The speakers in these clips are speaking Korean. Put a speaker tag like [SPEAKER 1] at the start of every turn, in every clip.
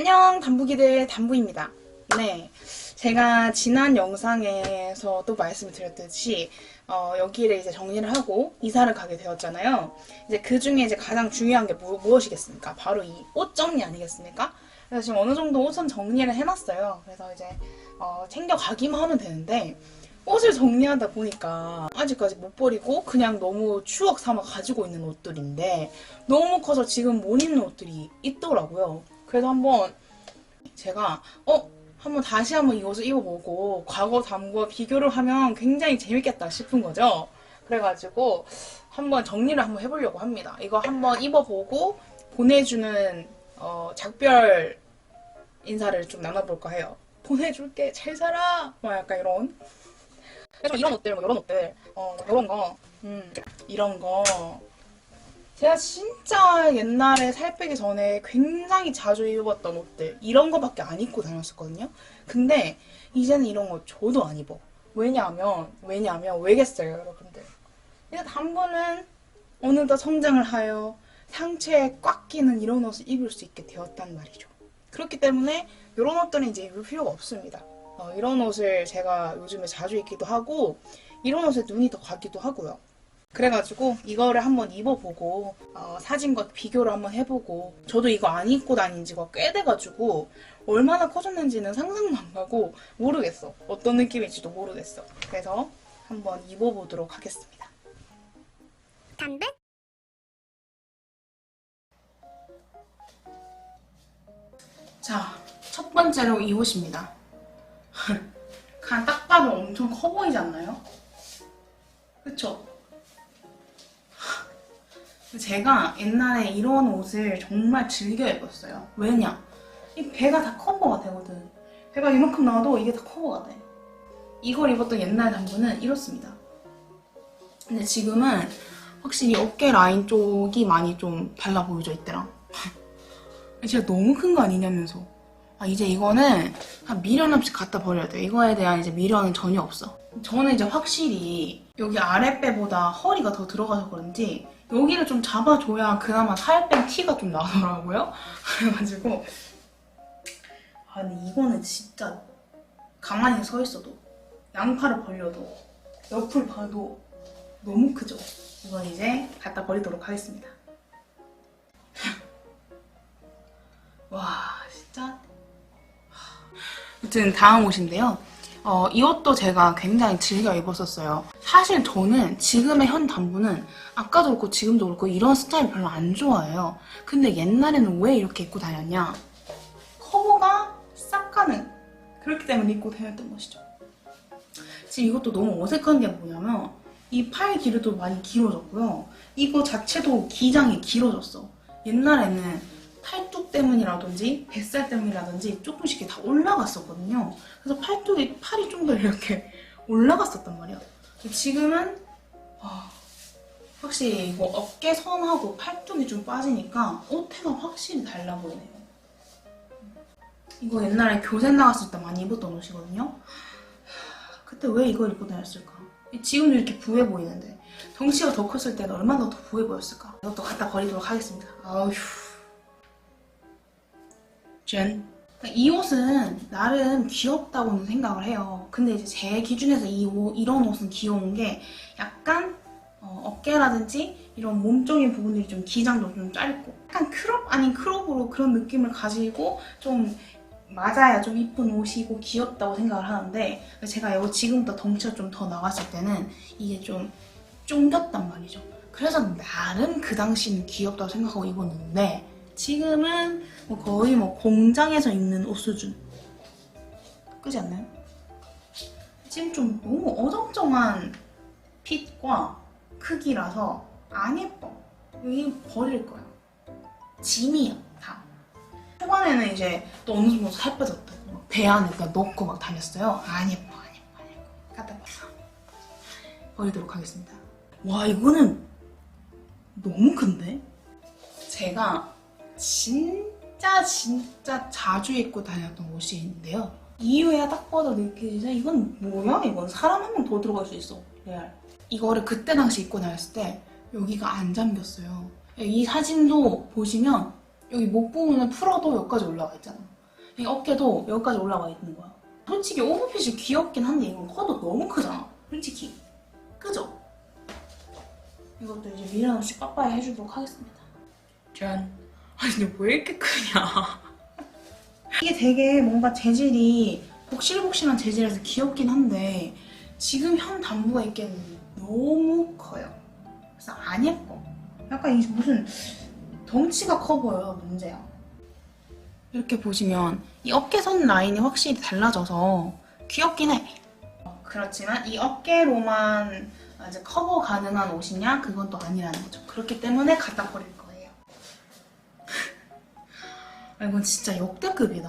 [SPEAKER 1] 안녕 담부기들 담부입니다. 네, 제가 지난 영상에서 또 말씀을 드렸듯이 어, 여기를 이제 정리를 하고 이사를 가게 되었잖아요. 이제 그 중에 이제 가장 중요한 게 무, 무엇이겠습니까? 바로 이 옷 정리 아니겠습니까? 그래서 지금 어느 정도 옷은 정리를 해놨어요. 그래서 이제 어, 챙겨가기만 하면 되는데 옷을 정리하다 보니까 아직까지 못 버리고 그냥 너무 추억 삼아 가지고 있는 옷들인데 너무 커서 지금 못 입는 옷들이 있더라고요. 그래서 한번 제가 어 한번 다시 한번 이 옷을 입어보고 과거 담과 비교를 하면 굉장히 재밌겠다 싶은 거죠. 그래가지고 한번 정리를 한번 해보려고 합니다. 이거 한번 입어보고 보내주는 어, 작별 인사를 좀 나눠볼까 해요. 보내줄게 잘 살아 뭐 약간 이런 이런 옷들 뭐 이런 옷들 어 이런 거 음, 이런 거 제가 진짜 옛날에 살 빼기 전에 굉장히 자주 입었던 옷들 이런 거밖에 안 입고 다녔었거든요. 근데 이제는 이런 거 저도 안 입어. 왜냐하면 왜냐하면 왜겠어요, 여러분들. 이제 단번은 어느덧 성장을 하여 상체에 꽉 끼는 이런 옷을 입을 수 있게 되었단 말이죠. 그렇기 때문에 이런 옷들은 이제 입을 필요가 없습니다. 어, 이런 옷을 제가 요즘에 자주 입기도 하고 이런 옷에 눈이 더 가기도 하고요. 그래가지고 이거를 한번 입어보고 어, 사진과 비교를 한번 해보고 저도 이거 안 입고 다닌 지가 꽤 돼가지고 얼마나 커졌는지는 상상도 안 가고 모르겠어 어떤 느낌일지도 모르겠어 그래서 한번 입어보도록 하겠습니다
[SPEAKER 2] 담배?
[SPEAKER 1] 자 첫 번째로 이 옷입니다 그냥 딱 봐도 엄청 커 보이지 않나요? 그쵸? 제가 옛날에 이런 옷을 정말 즐겨 입었어요. 왜냐? 이 배가 다 커버가 되거든. 배가 이만큼 나와도 이게 다 커버가 돼. 이걸 입었던 옛날 당구는 이렇습니다. 근데 지금은 확실히 어깨 라인 쪽이 많이 좀 달라 보여져 있더라. 진짜 너무 큰 거 아니냐면서. 아, 이제 이거는 한 미련 없이 갖다 버려야 돼. 이거에 대한 이제 미련은 전혀 없어. 저는 이제 확실히 여기 아랫배보다 허리가 더 들어가서 그런지 여기를 좀 잡아줘야 그나마 살 뺀 티가 좀 나더라고요. 그래가지고 아 근데 이거는 진짜 가만히 서 있어도 양팔을 벌려도 옆을 봐도 너무 크죠. 이건 이제 갖다 버리도록 하겠습니다. 와 진짜 아무튼 다음 옷인데요. 어, 이 옷도 제가 굉장히 즐겨 입었었어요. 사실 저는 지금의 현 단부는 아까도 그렇고 지금도 그렇고 이런 스타일 별로 안 좋아해요. 근데 옛날에는 왜 이렇게 입고 다녔냐? 커버가 싹 가는 그렇기 때문에 입고 다녔던 것이죠. 지금 이것도 너무 어색한 게 뭐냐면 이 팔 길이도 많이 길어졌고요. 이거 자체도 기장이 길어졌어. 옛날에는 팔뚝 때문이라든지 뱃살 때문이라든지 조금씩 다 올라갔었거든요. 그래서 팔뚝이 팔이 좀 더 이렇게 올라갔었단 말이야. 지금은 아, 확실히 이거 어깨 선하고 팔뚝이 좀 빠지니까 옷태가 확실히 달라 보이네요. 이거 옛날에 교생 나갔을 때 많이 입었던 옷이거든요. 그때 왜 이걸 입고 다녔을까? 지금도 이렇게 부해 보이는데 덩치가 더 컸을 때는 얼마나 더 부해 보였을까? 이것도 갖다 버리도록 하겠습니다. 아휴. 짠. 이 옷은 나름 귀엽다고는 생각을 해요. 근데 이제 제 기준에서 이 옷, 이런 옷은 귀여운 게 약간 어, 깨라든지 이런 몸종의 부분들이 좀 기장도 좀 짧고 약간 크롭 아닌 크롭으로 그런 느낌을 가지고 좀 맞아야 좀 이쁜 옷이고 귀엽다고 생각을 하는데 제가 이거 지금부터 덩치가 좀 더 나왔을 때는 이게 좀 쫑겼단 말이죠. 그래서 나름 그 당시는 귀엽다고 생각하고 입었는데 지금은 뭐 거의 뭐 공장에서 입는 옷 수준. 그지 않나요? 지금 좀 너무 어정쩡한 핏과 크기라서 안 예뻐. 여기 버릴 거야. 짐이야, 다. 초반에는 이제 또 어느 정도 살 빼졌다. 막배 안에 다 넣고 막 다녔어요. 안 예뻐, 안 예뻐, 안 예뻐. 갖다 버려. 버리도록 하겠습니다. 와, 이거는 너무 큰데? 제가 진짜 진짜 자주 입고 다녔던 옷이 있는데요. 이유야 딱 봐도 느끼지만 이건 뭐야? 이건 사람 한 명 더 들어갈 수 있어. 레알. 이거를 그때 당시 입고 다녔을 때 여기가 안 잠겼어요. 이 사진도 보시면 여기 목 부분을 풀어도 여기까지 올라와 있잖아. 이 어깨도 여기까지 올라와 있는 거야. 솔직히 오버핏이 귀엽긴 한데 이건 커도 너무 크잖아. 솔직히. 그죠? 이것도 이제 미련 없이 빠빠이 해주도록 하겠습니다. 짠. 아니 근데 왜 이렇게 크냐. 이게 되게 뭔가 재질이 복실복실한 재질에서 귀엽긴 한데 지금 현 단부가 있기에는 너무 커요. 그래서 안 예뻐. 약간 이 무슨 덩치가 커 보여요, 문제야. 이렇게 보시면 이 어깨선 라인이 확실히 달라져서 귀엽긴 해. 어, 그렇지만 이 어깨로만 이제 커버 가능한 옷이냐? 그건 또 아니라는 거죠. 그렇기 때문에 갖다 버릴 거예요. 아, 이건 진짜 역대급이다.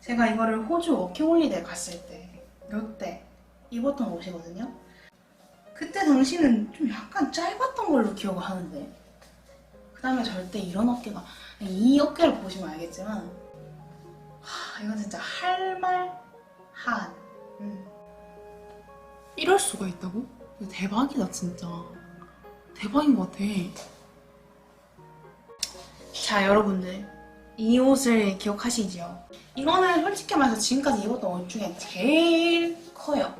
[SPEAKER 1] 제가 이거를 호주 워킹홀리데이 갔을 때몇대 입었던 옷이거든요. 그때 당시는 좀 약간 짧았던 걸로 기억을 하는데 그 다음에 절대 이런 어깨가 이 어깨를 보시면 알겠지만 하, 이건 진짜 할 말 한 음. 이럴 수가 있다고? 대박이다 진짜 대박인 것 같아 자 여러분들 이 옷을 기억하시죠? 이거는 솔직히 말해서 지금까지 입었던 옷 중에 제일 커요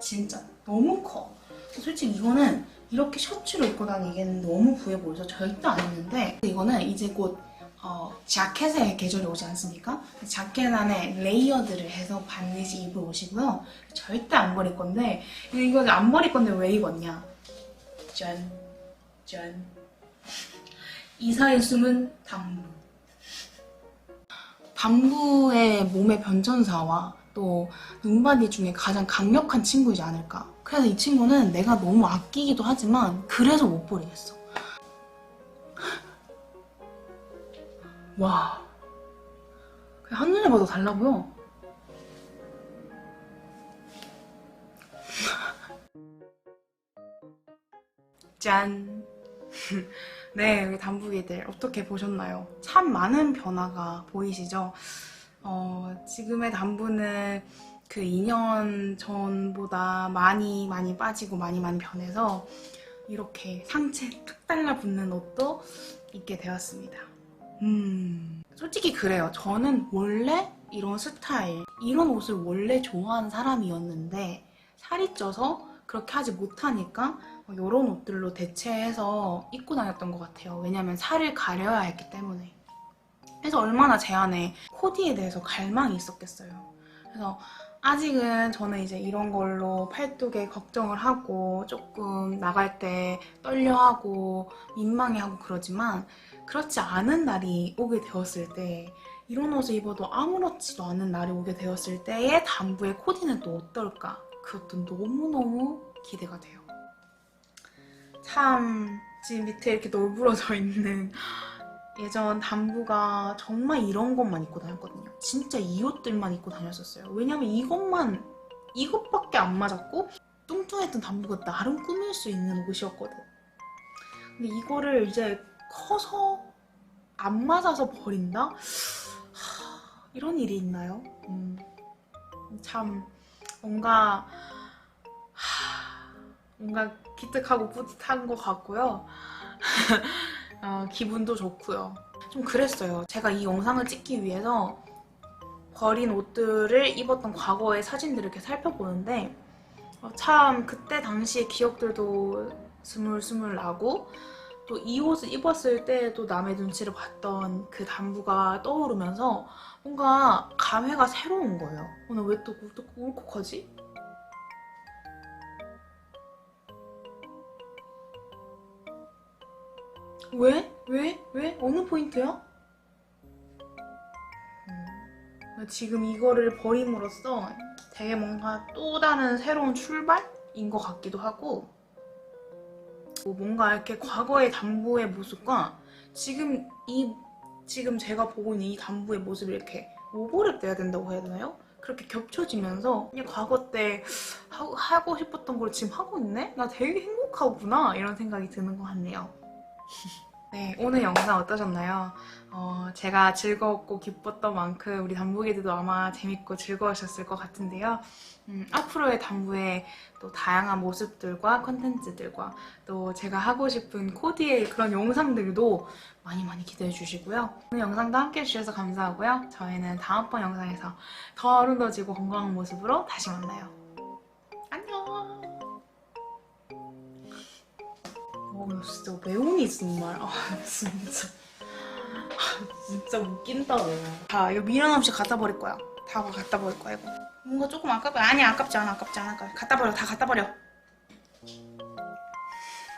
[SPEAKER 1] 진짜 너무 커 솔직히 이거는 이렇게 셔츠로 입고 다니기에는 너무 부해 보여서 절대 안 입는데 이거는 이제 곧 어, 자켓의 계절이 오지 않습니까? 자켓 안에 레이어드를 해서 반드시 입을 옷이고요. 절대 안 버릴 건데 이거 안 버릴 건데 왜 입었냐? 짠, 짠. 이사의 숨은 담부. 담부의 몸의 변천사와 또 눈바디 중에 가장 강력한 친구이지 않을까. 그래서 이 친구는 내가 너무 아끼기도 하지만 그래서 못 버리겠어. 와. 그냥 한눈에 봐도 달라 보여. 짠. 네, 우리 단부기들 어떻게 보셨나요? 참 많은 변화가 보이시죠? 어, 지금의 단부는 그 2년 전보다 많이 많이 빠지고 많이 많이 변해서 이렇게 상체 툭 달라붙는 옷도 입게 되었습니다. 음, 솔직히 그래요. 저는 원래 이런 스타일, 이런 옷을 원래 좋아하는 사람이었는데 살이 쪄서 그렇게 하지 못하니까 이런 옷들로 대체해서 입고 다녔던 것 같아요. 왜냐면 살을 가려야 했기 때문에. 그래서 얼마나 제 안에 코디에 대해서 갈망이 있었겠어요. 그래서 아직은 저는 이제 이런 걸로 팔뚝에 걱정을 하고 조금 나갈 때 떨려하고 민망해하고 그러지만 그렇지 않은 날이 오게 되었을 때 이런 옷을 입어도 아무렇지도 않은 날이 오게 되었을 때의 단부의 코디는 또 어떨까? 그것도 너무너무 기대가 돼요. 참 지금 밑에 이렇게 널브러져 있는 예전 단부가 정말 이런 것만 입고 다녔거든요. 진짜 이 옷들만 입고 다녔었어요. 왜냐면 이것만 이것밖에 안 맞았고 뚱뚱했던 단부가 나름 꾸밀 수 있는 옷이었거든. 근데 이거를 이제 커서 안 맞아서 버린다? 하, 이런 일이 있나요? 음, 참 뭔가 하, 뭔가 기특하고 뿌듯한 것 같고요. 어, 기분도 좋고요. 좀 그랬어요. 제가 이 영상을 찍기 위해서 버린 옷들을 입었던 과거의 사진들을 이렇게 살펴보는데 어, 참 그때 당시의 기억들도 스물스물 나고 또 이 옷을 입었을 때도 남의 눈치를 봤던 그 단부가 떠오르면서 뭔가 감회가 새로운 거예요. 오늘 왜또 울컥하지? 왜? 왜? 왜? 어느 포인트야? 음, 지금 이거를 버림으로써 되게 뭔가 또 다른 새로운 출발인 것 같기도 하고 뭐 뭔가 이렇게 과거의 담부의 모습과 지금 이 지금 제가 보고 있는 이 담부의 모습이 이렇게 오버랩 돼야 된다고 해야 되나요? 그렇게 겹쳐지면서 그냥 과거 때 하고, 하고 싶었던 걸 지금 하고 있네? 나 되게 행복하구나 이런 생각이 드는 것 같네요. 네, 오늘 영상 어떠셨나요? 어, 제가 즐거웠고 기뻤던 만큼 우리 담부기들도 아마 재밌고 즐거우셨을 것 같은데요. 음, 앞으로의 담부의 또 다양한 모습들과 컨텐츠들과 또 제가 하고 싶은 코디의 그런 영상들도 많이 많이 기대해 주시고요. 오늘 영상도 함께 해주셔서 감사하고요. 저희는 다음번 영상에서 더 아름다워지고 건강한 모습으로 다시 만나요. 나 진짜 매운이 정말. 아, 진짜. 아, 진짜 웃긴다. 자, 이거 미련 없이 갖다 버릴 거야. 다 갖다 버릴 거야, 이거. 뭔가 조금 아깝다. 아니, 아깝지 않아, 아깝지 않아. 갖다 버려, 다 갖다 버려.